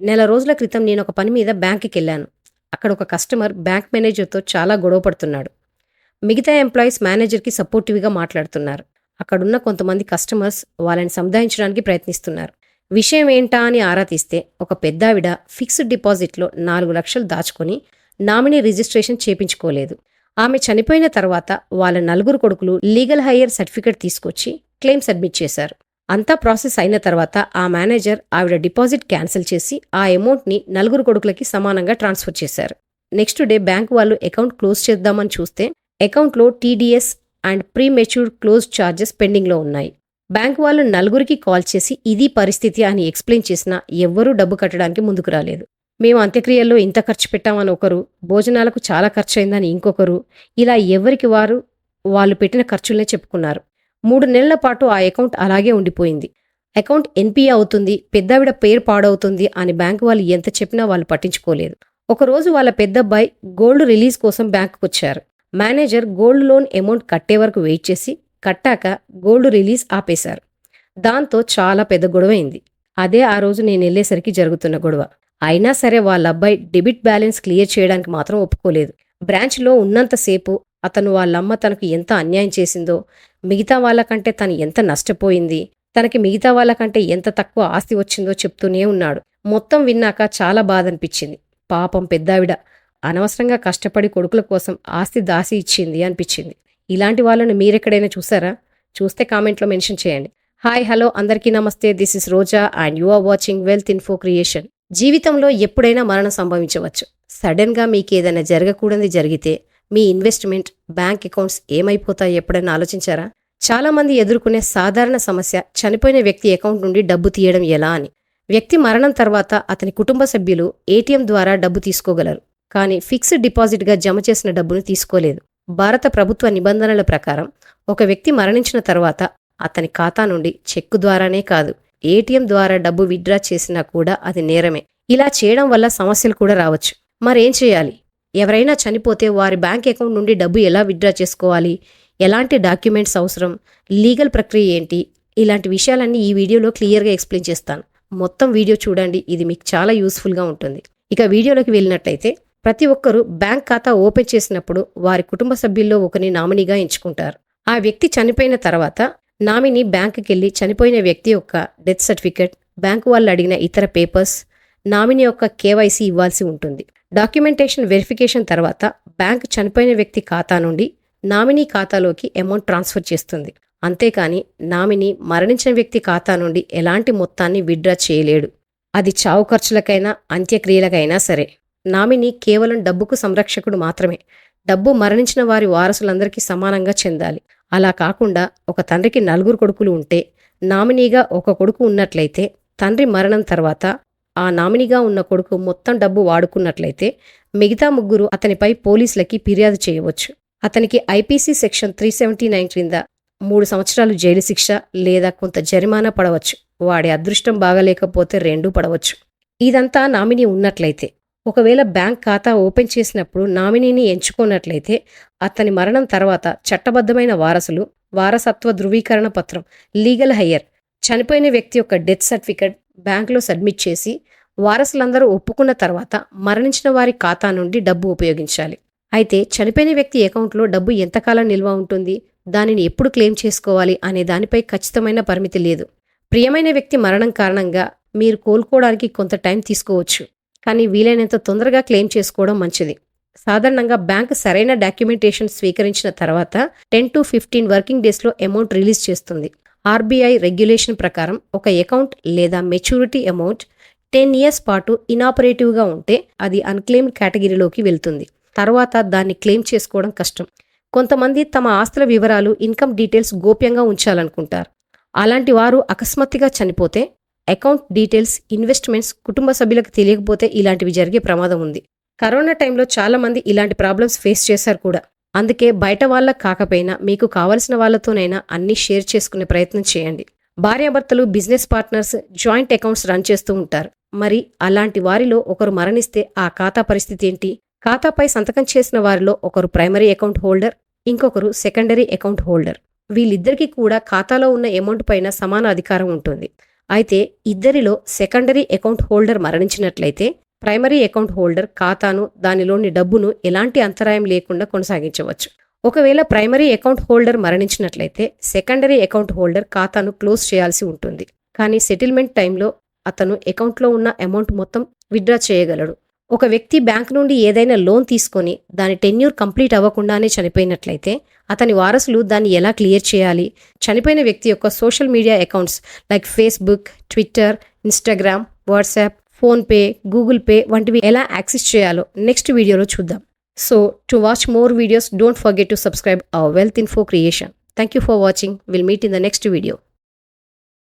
నెల రోజుల క్రితం నేను ఒక పని మీద బ్యాంక్కి వెళ్ళాను. అక్కడ ఒక కస్టమర్ బ్యాంక్ మేనేజర్తో చాలా గొడవ పడుతున్నాడు. మిగతా ఎంప్లాయీస్ మేనేజర్కి సపోర్టివ్గా మాట్లాడుతున్నారు. అక్కడున్న కొంతమంది కస్టమర్స్ వాళ్ళని సముదాయించడానికి ప్రయత్నిస్తున్నారు. విషయం ఏంటా అని ఆరా తీస్తే ఒక పెద్దావిడ ఫిక్స్డ్ డిపాజిట్లో నాలుగు లక్షలు దాచుకొని నామినీ రిజిస్ట్రేషన్ చేపించుకోలేదు. ఆమె చనిపోయిన తర్వాత వాళ్ళ నలుగురు కొడుకులు లీగల్ హైయర్ సర్టిఫికేట్ తీసుకొచ్చి క్లెయిమ్ సబ్మిట్ చేశారు. అంతా ప్రాసెస్ అయిన తర్వాత ఆ మేనేజర్ ఆవిడ డిపాజిట్ క్యాన్సిల్ చేసి ఆ అమౌంట్ని నలుగురు కొడుకులకి సమానంగా ట్రాన్స్ఫర్ చేశారు. నెక్స్ట్ డే బ్యాంక్ వాళ్ళు అకౌంట్ క్లోజ్ చేద్దామని చూస్తే అకౌంట్లో TDS and premature close charges పెండింగ్లో ఉన్నాయి. బ్యాంక్ వాళ్ళు నలుగురికి కాల్ చేసి ఇది పరిస్థితి అని ఎక్స్ప్లెయిన్ చేసినా ఎవ్వరూ డబ్బు కట్టడానికి ముందుకు రాలేదు. మేము అంత్యక్రియల్లో ఇంత ఖర్చు పెట్టామని ఒకరు భోజనాలకు చాలా ఖర్చు అయిందని ఇంకొకరు ఇలా ఎవరికి వారు వాళ్ళు పెట్టిన ఖర్చులనే చెప్పుకున్నారు. మూడు నెలల పాటు ఆ అకౌంట్ అలాగే ఉండిపోయింది. అకౌంట్ ఎన్పిఏ అవుతుంది పెద్దావిడ పేరు పాడవుతుంది అని బ్యాంకు వాళ్ళు ఎంత చెప్పినా వాళ్ళు పట్టించుకోలేదు. ఒకరోజు వాళ్ళ పెద్దబ్బాయి గోల్డ్ రిలీజ్ కోసం బ్యాంకుకు వచ్చారు మేనేజర్ గోల్డ్ లోన్ అమౌంట్ కట్టే వరకు వెయిట్ చేసి కట్టాక గోల్డ్ రిలీజ్ ఆపేశారు. దాంతో చాలా పెద్ద గొడవ అయింది అదే ఆ రోజు నేను వెళ్ళేసరికి జరుగుతున్న గొడవ. అయినా సరే వాళ్ళ అబ్బాయి డెబిట్ బ్యాలెన్స్ క్లియర్ చేయడానికి మాత్రం ఒప్పుకోలేదు. బ్రాంచ్లో ఉన్నంతసేపు అతను వాళ్ళమ్మ తనకు ఎంత అన్యాయం చేసిందో మిగతా వాళ్ళకంటే తను ఎంత నష్టపోయింది తనకి మిగతా వాళ్ళకంటే ఎంత తక్కువ ఆస్తి వచ్చిందో చెప్తూనే ఉన్నాడు. మొత్తం విన్నాక చాలా బాధ అనిపించింది పాపం పెద్దావిడ అనవసరంగా కష్టపడి కొడుకుల కోసం ఆస్తి దాసి ఇచ్చింది అనిపించింది. ఇలాంటి వాళ్ళని మీరెక్కడైనా చూసారా? చూస్తే కామెంట్లో మెన్షన్ చేయండి. హాయ్ హలో అందరికీ నమస్తే. This is Roja and you are watching wealth info creation. జీవితంలో ఎప్పుడైనా మరణం సంభవించవచ్చు. సడన్గా మీకు ఏదైనా జరగకూడనిది జరిగితే మీ ఇన్వెస్ట్మెంట్ బ్యాంక్ అకౌంట్స్ ఏమైపోతాయి ఎప్పుడైనా ఆలోచించారా? చాలా మంది ఎదుర్కొనే సాధారణ సమస్య చనిపోయిన వ్యక్తి అకౌంట్ నుండి డబ్బు తీయడం ఎలా అని. వ్యక్తి మరణం తర్వాత అతని కుటుంబ సభ్యులు ఏటీఎం ద్వారా డబ్బు తీసుకోగలరు కానీ ఫిక్స్డ్ డిపాజిట్గా జమ చేసిన డబ్బును తీసుకోలేదు. భారత ప్రభుత్వ నిబంధనల ప్రకారం ఒక వ్యక్తి మరణించిన తర్వాత అతని ఖాతా నుండి చెక్కు ద్వారానే కాదు ఏటీఎం ద్వారా డబ్బు విత్డ్రా చేసినా కూడా అది నేరమే. ఇలా చేయడం వల్ల సమస్యలు కూడా రావచ్చు. మరేం చేయాలి? ఎవరైనా చనిపోతే వారి బ్యాంక్ అకౌంట్ నుండి డబ్బు ఎలా విత్డ్రా చేసుకోవాలి? ఎలాంటి డాక్యుమెంట్స్ అవసరం? లీగల్ ప్రక్రియ ఏంటి? ఇలాంటి విషయాలన్నీ ఈ వీడియోలో క్లియర్గా ఎక్స్ప్లెయిన్ చేస్తాను. మొత్తం వీడియో చూడండి. ఇది మీకు చాలా యూస్ఫుల్గా ఉంటుంది. ఇక వీడియోలోకి వెళ్ళినట్లయితే ప్రతి ఒక్కరూ బ్యాంక్ ఖాతా ఓపెన్ చేసినప్పుడు వారి కుటుంబ సభ్యుల్లో ఒకరిని నామినీగా ఎంచుకుంటారు. ఆ వ్యక్తి చనిపోయిన తర్వాత నామినీ బ్యాంకుకి వెళ్ళి చనిపోయిన వ్యక్తి యొక్క డెత్ సర్టిఫికెట్ బ్యాంకు వాళ్ళు అడిగిన ఇతర పేపర్స్ నామినీ యొక్క కేవైసీ ఇవ్వాల్సి ఉంటుంది. డాక్యుమెంటేషన్ వెరిఫికేషన్ తర్వాత బ్యాంక్ చనిపోయిన వ్యక్తి ఖాతా నుండి నామినీ ఖాతాలోకి అమౌంట్ ట్రాన్స్ఫర్ చేస్తుంది. అంతేకాని నామినీ మరణించిన వ్యక్తి ఖాతా నుండి ఎలాంటి మొత్తాన్ని విత్డ్రా చేయలేడు. అది చావు ఖర్చులకైనా అంత్యక్రియలకైనా సరే. నామినీ కేవలం డబ్బుకు సంరక్షకుడు మాత్రమే. డబ్బు మరణించిన వారి వారసులందరికీ సమానంగా చెందాలి. అలా కాకుండా ఒక తండ్రికి నలుగురు కొడుకులు ఉంటే నామినీగా ఒక కొడుకు ఉన్నట్లయితే తండ్రి మరణం తర్వాత ఆ నామినీగా ఉన్న కొడుకు మొత్తం డబ్బు వాడుకున్నట్లయితే మిగతా ముగ్గురు అతనిపై పోలీసులకి ఫిర్యాదు చేయవచ్చు. అతనికి IPC section three seventy nine క్రింద మూడు సంవత్సరాలు జైలు శిక్ష లేదా కొంత జరిమానా పడవచ్చు. వాడి అదృష్టం బాగలేకపోతే రెండూ పడవచ్చు. ఇదంతా నామినీ ఉన్నట్లయితే ఒకవేళ బ్యాంక్ ఖాతా ఓపెన్ చేసినప్పుడు నామినీని ఎంచుకున్నట్లయితే అతని మరణం తర్వాత చట్టబద్ధమైన వారసులు వారసత్వ ధృవీకరణ పత్రం లీగల్ హయ్యర్ చనిపోయిన వ్యక్తి యొక్క డెత్ సర్టిఫికెట్ బ్యాంకులో సబ్మిట్ చేసి వారసులందరూ ఒప్పుకున్న తర్వాత మరణించిన వారి ఖాతా నుండి డబ్బు ఉపయోగించాలి. అయితే చనిపోయిన వ్యక్తి అకౌంట్లో డబ్బు ఎంతకాలం నిల్వ ఉంటుంది? దానిని ఎప్పుడు క్లెయిమ్ చేసుకోవాలి? అనే దానిపై ఖచ్చితమైన పరిమితి లేదు. ప్రియమైన వ్యక్తి మరణం కారణంగా మీరు కోలుకోవడానికి కొంత టైం తీసుకోవచ్చు. కానీ వీలైనంత తొందరగా క్లెయిమ్ చేసుకోవడం మంచిది. సాధారణంగా బ్యాంక్ సరైన డాక్యుమెంటేషన్ స్వీకరించిన తర్వాత టెన్ టు ఫిఫ్టీన్ వర్కింగ్ డేస్లో అమౌంట్ రిలీజ్ చేస్తుంది. ఆర్బీఐ రెగ్యులేషన్ ప్రకారం ఒక అకౌంట్ లేదా మెచ్యూరిటీ అమౌంట్ టెన్ ఇయర్స్ పాటు ఇనాపరేటివ్గా ఉంటే అది అన్క్లెయిమ్డ్ కేటగిరీలోకి వెళ్తుంది. తర్వాత దాన్ని క్లెయిమ్ చేసుకోవడం కష్టం. కొంతమంది తమ ఆస్తుల వివరాలు ఇన్కమ్ డీటెయిల్స్ గోప్యంగా ఉంచాలనుకుంటారు. అలాంటి వారు అకస్మాత్తుగా చనిపోతే అకౌంట్ డీటెయిల్స్ ఇన్వెస్ట్మెంట్స్ కుటుంబ సభ్యులకు తెలియకపోతే ఇలాంటివి జరిగే ప్రమాదం ఉంది. కరోనా టైంలో చాలామంది ఇలాంటి ప్రాబ్లమ్స్ ఫేస్ చేశారు కూడా. అందుకే బయట వాళ్ళకు కాకపోయినా మీకు కావలసిన వాళ్ళతోనైనా అన్ని షేర్ చేసుకునే ప్రయత్నం చేయండి. భార్యాభర్తలు business partners joint accounts run చేస్తూ ఉంటారు. మరి అలాంటి వారిలో ఒకరు మరణిస్తే ఆ ఖాతా పరిస్థితి ఏంటి? ఖాతాపై సంతకం చేసిన వారిలో ఒకరు ప్రైమరీ అకౌంట్ హోల్డర్ ఇంకొకరు సెకండరీ అకౌంట్ హోల్డర్. వీళ్ళిద్దరికీ కూడా ఖాతాలో ఉన్న అమౌంట్ పైన సమాన అధికారం ఉంటుంది. అయితే ఇద్దరిలో సెకండరీ అకౌంట్ హోల్డర్ మరణించినట్లయితే ప్రైమరీ అకౌంట్ హోల్డర్ ఖాతాను దానిలోని డబ్బును ఎలాంటి అంతరాయం లేకుండా కొనసాగించవచ్చు. ఒకవేళ ప్రైమరీ అకౌంట్ హోల్డర్ మరణించినట్లయితే సెకండరీ అకౌంట్ హోల్డర్ ఖాతాను క్లోజ్ చేయాల్సి ఉంటుంది. కానీ సెటిల్మెంట్ టైంలో అతను అకౌంట్లో ఉన్న అమౌంట్ మొత్తం విత్డ్రా చేయగలడు. ఒక వ్యక్తి బ్యాంక్ నుండి ఏదైనా లోన్ తీసుకొని దాని టెన్యూర్ కంప్లీట్ అవ్వకుండానే చనిపోయినట్లయితే అతని వారసులు దాన్ని ఎలా క్లియర్ చేయాలి? చనిపోయిన వ్యక్తి యొక్క social media accounts like Facebook Twitter Instagram WhatsApp PhonePe Google Pay వంటివి ఎలా యాక్సెస్ చేయాలో నెక్స్ట్ వీడియోలో చూద్దాం. So to watch more videos don't forget to subscribe our wealth info creation. Thank you for watching. Will meet in the next video.